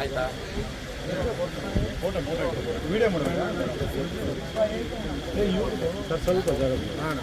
ಆಯ್ತಾ photo photo video ಮಾಡೋಣ sir ಸ್ವಲ್ಪ ಜಾಗ ಬಿಡಿ. ಹಾಂ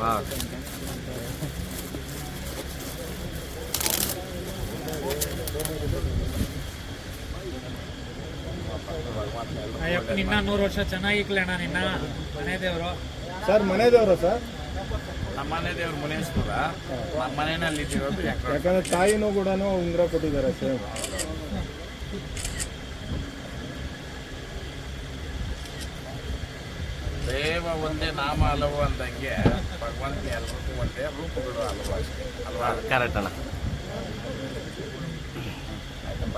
ಹಾಂ ಅಯ್ಯಪ್ಪ ನಿನ್ನ ನೂರು ವರ್ಷ ಚೆನ್ನಾಗಿ ಚೆನ್ನಾಗಿಕ್ಲಣ್ಣ ನಿನ್ನ ಮನೆ ದೇವರು. ಸರ್ ಮನೆ ದೇವರು ಸರ್? ನಮ್ಮ ಮನೆ ದೇವ್ರ ಮುನೇಶ್ವರ. ನಮ್ಮ ಮನೆಯಲ್ಲಿ ಇಟ್ಟಿರೋದು ಯಾಕೆ ಯಾಕಂದ್ರೆ ತಾಯಿನೂ ಕೂಡ ಉಂಗುರ ಕೊಟ್ಟಿದ್ದಾರೆ ಸೇಮ್ ದೇವ ಒಂದೇ ನಾಮ ಹಲವು ಅಂದಂಗೆ ಭಗವಂತ ಎಲ್ರಿಗೂ ಒಂದೇ ರೂಪಗಳು ಹಲವು ಅಷ್ಟೇ ಅಲ್ವಾ? ಕರೆಕ್ಟ್ ಅಣ್ಣ. ಆಯ್ತಪ್ಪ?